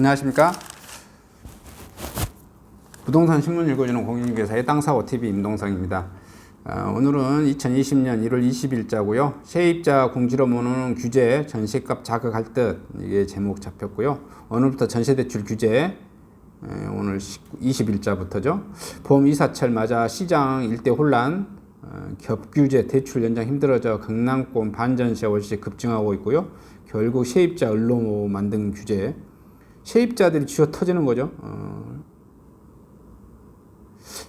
안녕하십니까? 부동산 신문 읽어주는 공인중개사의 땅사고 TV 임동성입니다. 어, 오늘은 2020년 1월 20일자고요. 세입자 공지로모는 규제 전세값 자극할 듯 이게 제목 잡혔고요. 오늘부터 전세대출 규제 에, 오늘 20일자부터죠. 보험 이사철 맞아 시장 일대 혼란 어, 겹규제 대출 연장 힘들어져 강남권 반전세 월세 급증하고 있고요. 결국 세입자 을로 만든 규제 세입자들이 쥐어 터지는 거죠. 어,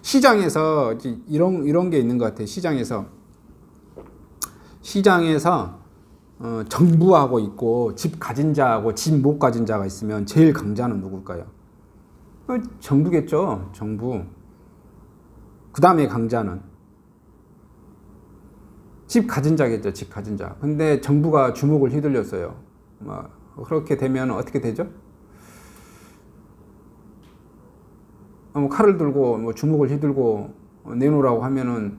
시장에서 이런 이런 게 있는 것 같아요. 시장에서 시장에서 어, 정부하고 있고 집 가진 자하고 집 못 가진 자가 있으면 제일 강자는 누굴까요? 어, 정부겠죠. 정부. 그 다음에 강자는 집 가진 자겠죠. 집 가진 자. 근데 정부가 주목을 휘둘렸어요. 뭐 그렇게 되면 어떻게 되죠? 어, 뭐 칼을 들고 뭐 주먹을 휘둘고 내놓으라고 하면은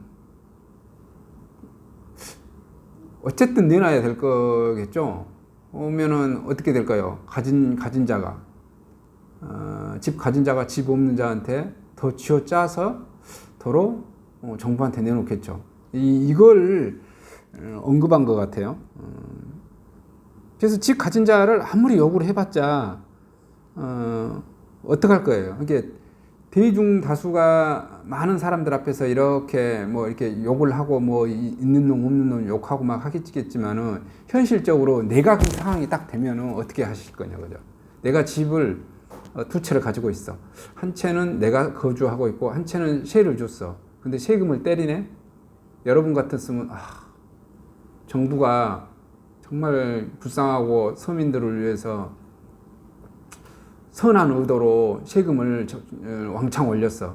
어쨌든 내놔야 될 거겠죠. 오면은 어떻게 될까요? 가진 가진 자가 어, 집 가진 자가 집 없는 자한테 더 쥐어 짜서 더러 어, 정부한테 내놓겠죠. 이, 이걸 어, 언급한 것 같아요. 어, 그래서 집 가진 자를 아무리 요구를 해봤자 어, 어떡할 거예요. 이게 대중 다수가 많은 사람들 앞에서 이렇게 뭐 이렇게 욕을 하고 뭐 있는 놈 없는 놈 욕하고 막 하겠지만은 현실적으로 내가 그 상황이 딱 되면은 어떻게 하실 거냐 그죠? 내가 집을 어, 두 채를 가지고 있어. 한 채는 내가 거주하고 있고 한 채는 세를 줬어. 근데 세금을 때리네. 여러분 같았으면 아, 정부가 정말 불쌍하고 서민들을 위해서 선한 의도로 세금을 어, 왕창 올렸어.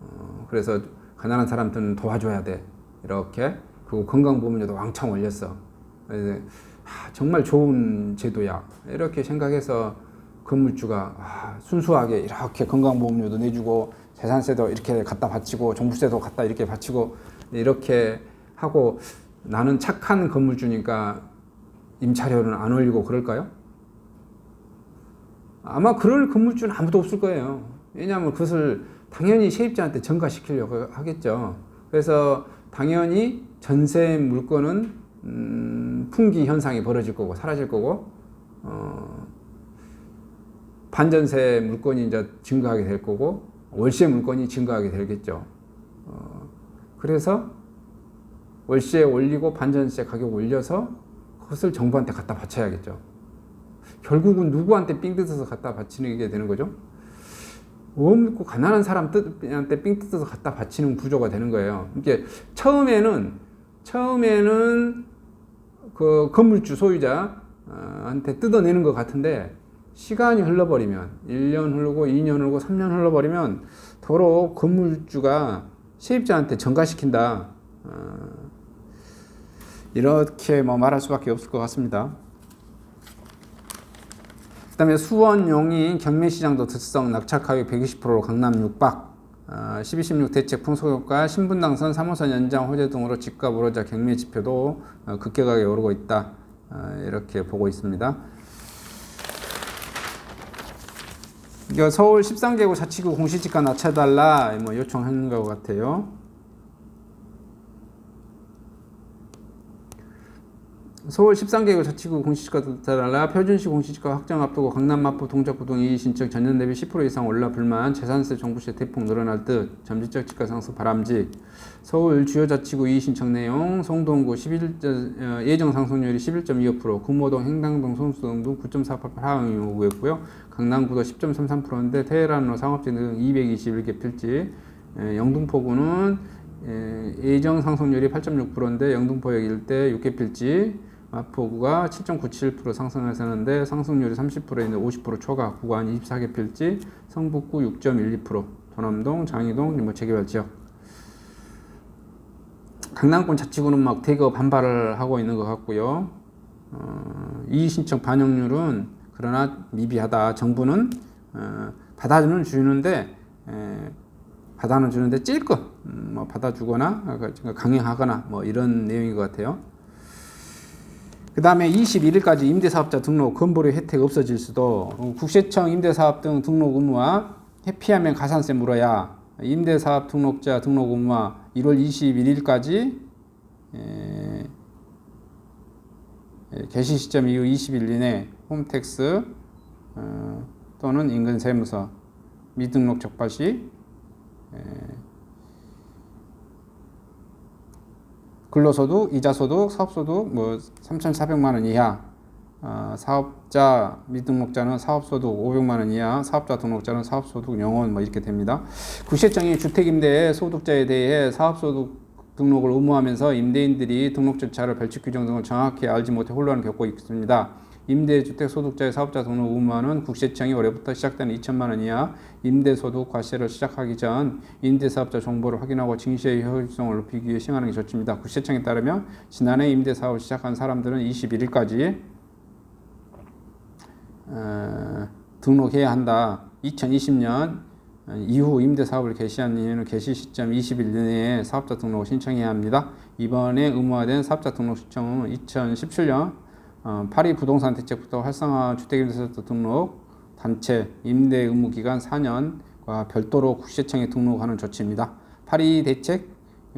어, 그래서 가난한 사람들은 도와줘야 돼. 이렇게. 그리고 건강보험료도 왕창 올렸어. 정말 좋은 제도야. 이렇게 생각해서 건물주가 아, 순수하게 이렇게 건강보험료도 내주고 재산세도 이렇게 갖다 바치고 종부세도 갖다 이렇게 바치고 이렇게 하고 나는 착한 건물주니까 임차료는 안 올리고 그럴까요? 아마 그럴 건물주는 아무도 없을 거예요. 왜냐하면 그것을 당연히 세입자한테 전가시키려고 하겠죠. 그래서 당연히 전세 물건은 음, 풍기 현상이 벌어질 거고 사라질 거고 어, 반전세 물건이 이제 증가하게 될 거고 월세 물건이 증가하게 되겠죠. 어, 그래서 월세 올리고 반전세 가격 올려서 그것을 정부한테 갖다 바쳐야겠죠. 결국은 누구한테 삥 뜯어서 갖다 바치는 게 되는 거죠? 없고 가난한 사람한테 삥 뜯어서 갖다 바치는 구조가 되는 거예요. 이게 처음에는 처음에는 그 건물주 소유자한테 뜯어내는 것 같은데 시간이 흘러버리면 1년 흐르고 2년 흐르고 3년 흘러버리면 도로 건물주가 세입자한테 전가시킨다. 어, 이렇게 뭐 말할 수밖에 없을 것 같습니다. 그다음에 수원 용인 경매시장도 특성 낙찰가격 120%로 강남 6박 어, 12, 16 대책 풍속효과 신분당선 3호선 연장 호재 등으로 집값 오르자 경매 지표도 어, 급격하게 오르고 있다 어, 이렇게 보고 있습니다. 서울 13개구 자치구 공시지가 낮춰달라 뭐 요청하는 것 같아요. 서울 13개구 자치구 공시지가 달라 표준시 공시지가 확정 앞두고 강남 마포 동작구 등 이의 신청 전년 대비 10% 이상 올라 불만 재산세 정부세 대폭 늘어날 듯 점진적 지가 상승 바람직. 서울 주요 자치구 이의 신청 내용 송동구 11 어, 예정 상승률이 11.25% 구모동 행당동 송수동 등 9.48% 하향 요구했고요. 강남구도 10.33%인데 테헤란로 상업지 등 221개 필지. 영등포구는 예정 상승률이 8.6%인데 영등포역 일대 6개 필지 마포구가 7.97% 상승하셨는데 상승률이 30%인데 50% 초과 구간 24개 필지 성북구 6.12% 도남동 장이동 뭐 재개발 지역. 강남권 자치구는 막 대거 반발을 하고 있는 것 같고요. 어, 이의 신청 반영률은 그러나 미비하다. 정부는 어, 받아주는 주는데 에, 받아는 주는데 찔끔 음, 뭐 받아주거나 강행하거나 뭐 이런 내용인 것 같아요. 그 다음에 21일까지 임대사업자 등록 건보료 혜택 없어질 수도 어, 국세청 임대사업 등 등록 의무화 회피하면 가산세 물어야 임대사업 등록자 등록 의무화 1월 21일까지 에, 에, 개시 시점 이후 20일 이내 홈택스 어, 또는 인근 세무서 미등록 적발 시 근로소득, 이자소득, 사업소득 뭐 3,400만 원 이하 어, 사업자 미등록자는 사업소득 500만 원 이하 사업자 등록자는 사업소득 0원 뭐 이렇게 됩니다. 국세청이 주택임대 소득자에 대해 사업소득 등록을 의무하면서 임대인들이 등록 절차를 벌칙 규정 등을 정확히 알지 못해 혼란을 겪고 있습니다. 임대주택 소득자의 사업자 등록 의무화는 국세청이 올해부터 시작되는 2천만 원 이하 임대소득 과세를 시작하기 전 임대사업자 정보를 확인하고 징수의 효율성을 높이기 위해 시행하는 게 좋습니다. 국세청에 따르면 지난해 임대사업을 시작한 사람들은 21일까지 어, 등록해야 한다. 2020년 이후 임대사업을 개시한 이후는 개시 시점 20일 내에 사업자 등록을 신청해야 합니다. 이번에 의무화된 사업자 등록 신청은 2017년 어, 파리 부동산 대책부터 활성화 주택임대사업자 등록 단체 임대 의무 기간 4년과 별도로 국세청에 등록하는 조치입니다. 파리 대책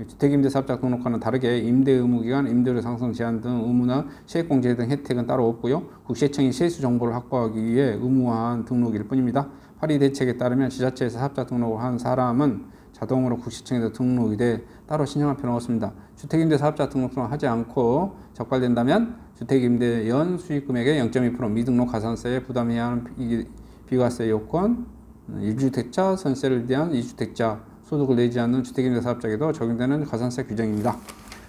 주택임대사업자 등록과는 다르게 임대 의무 기간, 임대료 상승 제한 등 의무나 세액공제 등 혜택은 따로 없고요. 국세청이 세수 정보를 확보하기 위해 의무화한 등록일 뿐입니다. 파리 대책에 따르면 지자체에서 사업자 등록을 한 사람은 자동으로 국세청에서 등록이 돼 따로 신청할 필요는 없습니다. 주택임대 사업자 등록을 하지 않고 적발된다면 주택임대 연 수익금액의 0.2% 미등록 가산세에 부담해야 하는 비- 비과세 요건, 1주택자, 선세를 대한 2주택자, 소득을 내지 않는 주택임대 사업자에게도 적용되는 가산세 규정입니다.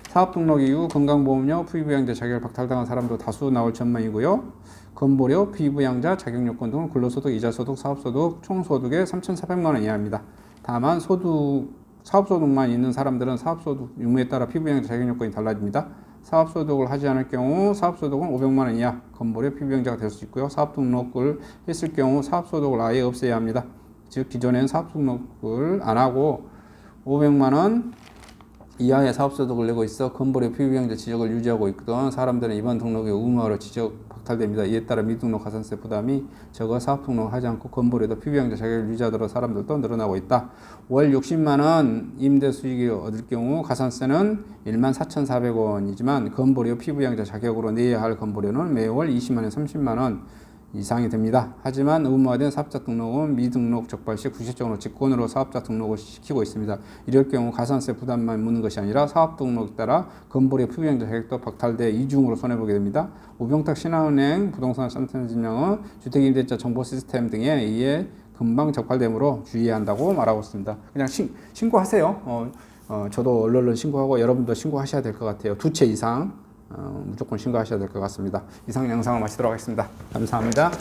사업 등록 이후 건강보험료, 피부양자 자격을 박탈당한 사람도 다수 나올 전망이고요. 건보료, 피부양자 자격 요건 등은 근로소득, 이자소득, 사업소득, 총소득의 3,400만 원 이하입니다. 다만 소득, 사업소득만 있는 사람들은 사업소득 유무에 따라 피부양자 자격 요건이 달라집니다. 사업소득을 하지 않을 경우 사업소득은 500만 원 이하 건보료 피부양자가 될 수 있고요. 사업 등록을 했을 경우 사업소득을 아예 없애야 합니다. 즉 기존에는 사업 등록을 안 하고 500만 원 이하의 사업소득을 내고 있어 건보료 피부양자 지적을 유지하고 있던 사람들은 이번 등록의 의무화로 지적 박탈됩니다. 이에 따라 미등록 가산세 부담이 적어 사업 등록을 하지 않고 건보료도 피부양자 자격을 유지하도록 사람들도 늘어나고 있다. 월 60만 원 임대 수익이 얻을 경우 가산세는 1만 4,400원이지만 건보료 피부양자 자격으로 내야 할 건보료는 매월 20만 원, 30만 원 이상이 됩니다. 하지만 의무화된 사업자 등록은 미등록 적발 시 구체적으로 직권으로 사업자 등록을 시키고 있습니다. 이럴 경우 가산세 부담만 묻는 것이 아니라 사업 등록에 따라 건보료 피부양자 자격도 박탈돼 이중으로 손해보게 됩니다. 우병탁 신한은행 부동산 센터진영은 주택임대차 정보 시스템 등에 의해 금방 적발되므로 주의해야 한다고 말하고 있습니다. 그냥 신, 신고하세요. 어, 어, 저도 얼른 신고하고 여러분도 신고하셔야 될 것 같아요. 두 채 이상 어, 무조건 신고하셔야 될 것 같습니다. 이상 영상을 마치도록 하겠습니다. 감사합니다.